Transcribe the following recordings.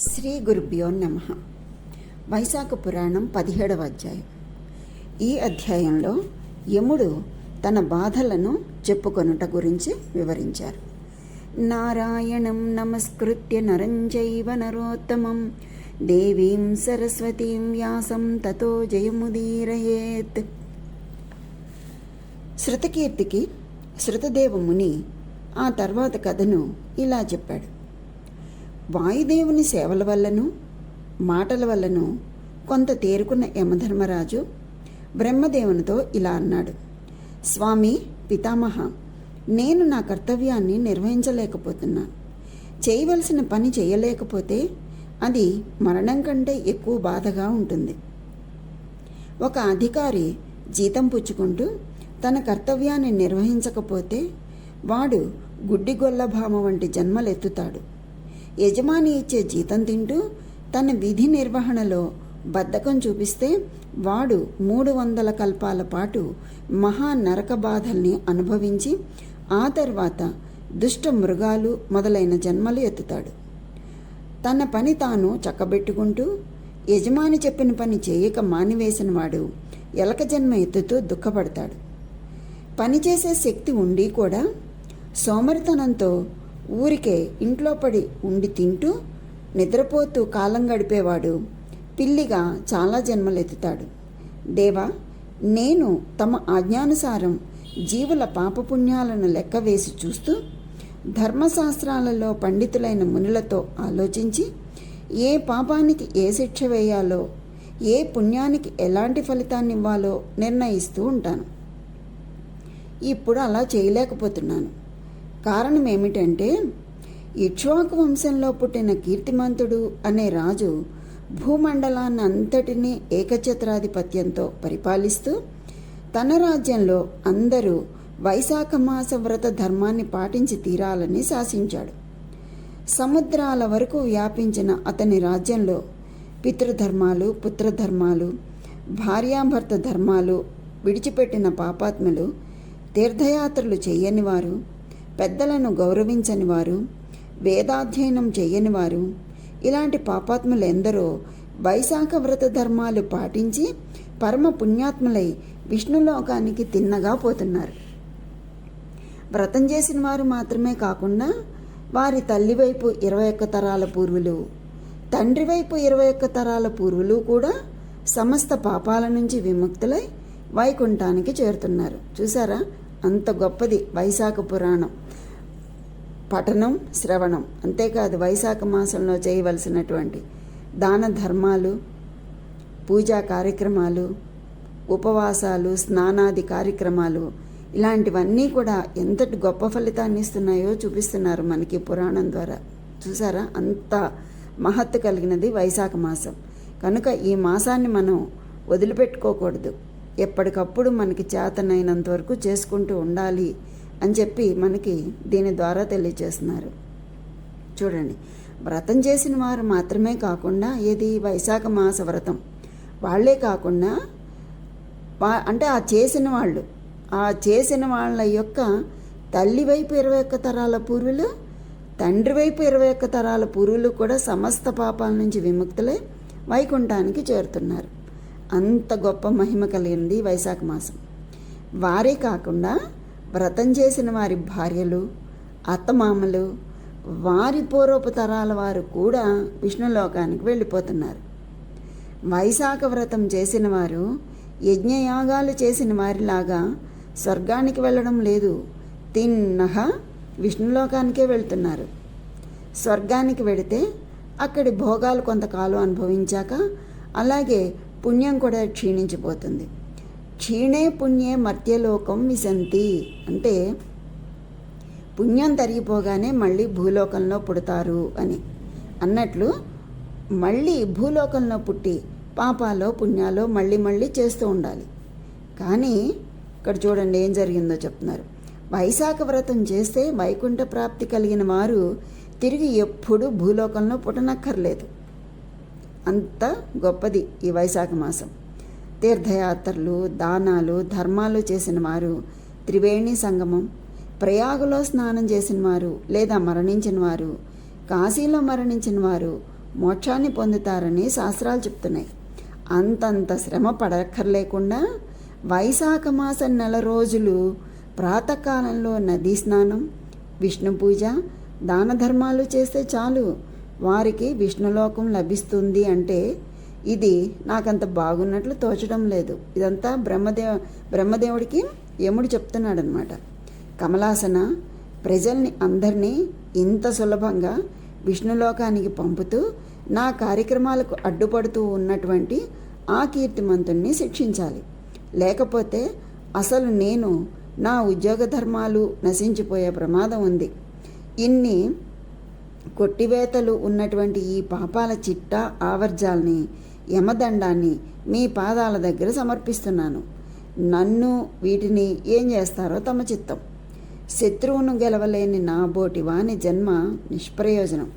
శ్రీ గురుభ్యో నమ. వైశాఖ పురాణం పదిహేడవ అధ్యాయం. ఈ అధ్యాయంలో యముడు తన బాధలను చెప్పుకొనుట గురించి వివరించారు. నారాయణం నమస్కృత్య నరంజైవ నరోత్తమం. దేవీం సరస్వతీం వ్యాసం తతో జయముదీరయేత్. శృతకీర్తికి శృతదేవ ముని ఆ తర్వాత కథను ఇలా చెప్పాడు. వాయుదేవుని సేవల వల్లను మాటల వల్లను కొంత తేరుకున్న యమధర్మరాజు బ్రహ్మదేవునితో ఇలా అన్నాడు. స్వామి పితామహ నేను నా కర్తవ్యాన్ని నిర్వహించలేకపోతున్నాను చేయవలసిన పని చేయలేకపోతే అది మరణం కంటే ఎక్కువ బాధగా ఉంటుంది ఒక అధికారి జీతం పుచ్చుకుంటూ తన కర్తవ్యాన్ని నిర్వహించకపోతే వాడు గుడ్డిగొల్లభామ వంటి జన్మలెత్తుతాడు. యజమాని ఇచ్చే జీతం తింటూ తన విధి నిర్వహణలో బద్ధకం చూపిస్తే వాడు మూడు వందల కల్పాల పాటు మహా నరక బాధల్ని అనుభవించి ఆ తర్వాత దుష్ట మృగాలు మొదలైన జన్మలు ఎత్తుతాడు. తన పని తాను చక్కబెట్టుకుంటూ యజమాని చెప్పిన పని చేయక మానివేసిన వాడు ఎలక జన్మ ఎత్తుతూ దుఃఖపడతాడు. పనిచేసే శక్తి ఉండి కూడా సోమరితనంతో ఊరికే ఇంట్లో పడి ఉండి తింటూ నిద్రపోతూ కాలం గడిపేవాడు. పిల్లిగా చాలా జన్మలెత్తుతాడు. దేవా నేను తమ ఆజ్ఞానుసారం జీవుల పాపపుణ్యాలను లెక్క వేసి చూస్తూ ధర్మశాస్త్రాలలో పండితులైన మునులతో ఆలోచించి ఏ పాపానికి ఏ శిక్ష వేయాలో ఏ పుణ్యానికి ఎలాంటి ఫలితాన్ని ఇవ్వాలో నిర్ణయిస్తూ ఉంటాను. ఇప్పుడు అలా చేయలేకపోతున్నాను. కారణం ఏమిటంటే ఇక్ష్వాకు వంశంలో పుట్టిన కీర్తిమంతుడు అనే రాజు భూమండలాన్ని అంతటినీ ఏకఛత్రాధిపత్యంతో పరిపాలిస్తూ తన రాజ్యంలో అందరూ వైశాఖ మాస వ్రత ధర్మాన్ని పాటించి తీరాలని శాసించాడు. సముద్రాల వరకు వ్యాపించిన అతని రాజ్యంలో పితృధర్మాలు పుత్రధర్మాలు భార్యాభర్త ధర్మాలు విడిచిపెట్టిన పాపాత్ములు తీర్థయాత్రలు చేయని వారు పెద్దలను గౌరవించని వారు వేదాధ్యయనం చేయని వారు ఇలాంటి పాపాత్ములు ఎందరో వైశాఖ వ్రత ధర్మాలు పాటించి పరమ పుణ్యాత్ములై విష్ణులోకానికి తిన్నగా పోతున్నారు. వ్రతం చేసిన వారు మాత్రమే కాకుండా వారి తల్లి వైపు ఇరవై ఒక్క తరాల పూర్వులు తండ్రి వైపు ఇరవై ఒక్క తరాల పూర్వులు కూడా సమస్త పాపాల నుంచి విముక్తులై వైకుంఠానికి చేరుతున్నారు. చూసారా? అంత గొప్పది వైశాఖ పురాణం. పఠనం శ్రవణం. అంతేకాదు వైశాఖ మాసంలో చేయవలసినటువంటి దాన ధర్మాలు పూజా కార్యక్రమాలు ఉపవాసాలు స్నానాది కార్యక్రమాలు ఇలాంటివన్నీ కూడా ఎంతటి గొప్ప ఫలితాన్ని ఇస్తున్నాయో చూపిస్తున్నారు మనకి పురాణం ద్వారా. చూసారా? అంత మహత్తు కలిగినది వైశాఖ మాసం. కనుక ఈ మాసాన్ని మనం వదిలిపెట్టుకోకూడదు. ఎప్పటికప్పుడు మనకి చేతనైనంత వరకు చేసుకుంటూ ఉండాలి అని చెప్పి మనకి దీని ద్వారా తెలియజేస్తున్నారు. చూడండి. వ్రతం చేసిన వారు మాత్రమే కాకుండా ఏది? వైశాఖ మాస వ్రతం. వాళ్ళే కాకుండా వా అంటే ఆ చేసిన వాళ్ళు ఆ చేసిన వాళ్ళ యొక్క తల్లి వైపు ఇరవై ఒక్క తరాల పూర్వులు తండ్రి వైపు ఇరవై ఒక్క తరాల పూర్వులు కూడా సమస్త పాపాల నుంచి విముక్తులై వైకుంఠానికి చేరుతున్నారు. అంత గొప్ప మహిమ కలిగింది వైశాఖ మాసం. వారే కాకుండా వ్రతం చేసిన వారి భార్యలు అత్తమామలు వారి పూర్వపు తరాల వారు కూడా విష్ణులోకానికి వెళ్ళిపోతున్నారు. వైశాఖ వ్రతం చేసిన వారు యజ్ఞయాగాలు చేసిన వారిలాగా స్వర్గానికి వెళ్ళడం లేదు. తిన్నహ విష్ణులోకానికే వెళ్తున్నారు. స్వర్గానికి వెడితే అక్కడి భోగాలు కొంతకాలం అనుభవించాక అలాగే పుణ్యం కూడా క్షీణించిపోతుంది. క్షీణే పుణ్యే మర్త్యలోకం విశంతి అంటే పుణ్యం తరిగిపోగానే మళ్ళీ భూలోకంలో పుడతారు అని. అన్నట్లు మళ్ళీ భూలోకంలో పుట్టి పాపాలో పుణ్యాలో మళ్ళీ మళ్ళీ చేస్తూ ఉండాలి. కానీ ఇక్కడ చూడండి ఏం జరిగిందో చెప్తున్నారు. వైశాఖ వ్రతం చేస్తే వైకుంఠ ప్రాప్తి కలిగిన వారు తిరిగి ఎప్పుడూ భూలోకంలో పుట్టనక్కర్లేదు. అంత గొప్పది ఈ వైశాఖ మాసం. తీర్థయాత్రలు దానాలు ధర్మాలు చేసిన వారు త్రివేణి సంగమం ప్రయాగలో స్నానం చేసిన వారు లేదా మరణించిన వారు కాశీలో మరణించిన వారు మోక్షాన్ని పొందుతారని శాస్త్రాలు చెప్తున్నాయి. అంతంత శ్రమ పడక్కర్లేకుండా వైశాఖ మాసం నెల రోజులు ప్రాతకాలంలో నదీ స్నానం విష్ణు పూజ దాన ధర్మాలు చేస్తే చాలు. వారికి విష్ణులోకం లభిస్తుంది అంటే ఇది నాకంత బాగున్నట్లు తోచడం లేదు. ఇదంతా బ్రహ్మదేవ బ్రహ్మదేవుడికి యముడు చెప్తున్నాడనమాట కమలాసన ప్రజల్ని అందరినీ ఇంత సులభంగా విష్ణులోకానికి పంపుతూ నా కార్యక్రమాలకు అడ్డుపడుతూ ఉన్నటువంటి ఆ కీర్తిమంతుణ్ణి శిక్షించాలి. లేకపోతే అసలు నేను నా ఉద్యోగ ధర్మాలు నశించిపోయే ప్రమాదం ఉంది. ఇన్ని కొట్టివేతలు ఉన్నటువంటి ఈ పాపాల చిట్ట ఆవర్జాల్ని యమదండాన్ని మీ పాదాల దగ్గర సమర్పిస్తున్నాను. నన్ను వీటిని ఏం చేస్తారో తమ చిత్తం. శత్రువును గెలవలేని నా బోటి వాని జన్మ నిష్ప్రయోజనం.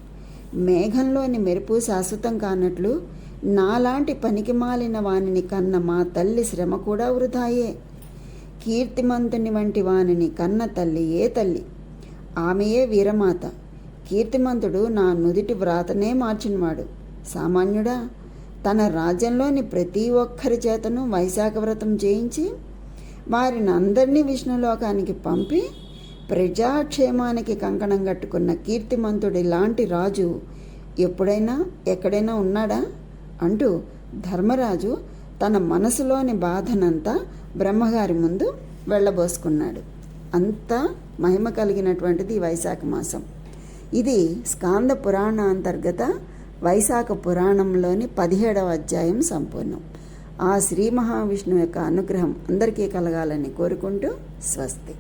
మేఘంలోని మెరుపు శాశ్వతం కానట్లు నాలాంటి పనికి మాలిన వానిని కన్న మా తల్లి శ్రమ కూడా వృధాయే. కీర్తిమంతుని వంటి వానిని కన్న తల్లి ఏ తల్లి? ఆమెయే వీరమాత. కీర్తిమంతుడు నా నుదిటి వ్రాతనే మార్చినవాడు. సామాన్యుడా తన రాజ్యంలోని ప్రతి ఒక్కరి చేతను వైశాఖ వ్రతం చేయించి వారిని అందరినీ విష్ణులోకానికి పంపి ప్రజాక్షేమానికి కంకణం కట్టుకున్న కీర్తిమంతుడి లాంటి రాజు ఎప్పుడైనా ఎక్కడైనా ఉన్నాడా? అంటూ ధర్మరాజు తన మనసులోని బాధనంతా బ్రహ్మగారి ముందు వెళ్ళబోసుకున్నాడు. అంత మహిమ కలిగినటువంటిది వైశాఖ మాసం. ఇది స్కాంద పురాణ అంతర్గత వైశాఖ పురాణంలోని పదిహేడవ అధ్యాయం సంపూర్ణం. ఆ శ్రీ మహావిష్ణువు యొక్క అనుగ్రహం అందరికీ కలగాలని కోరుకుంటూ స్వస్తి.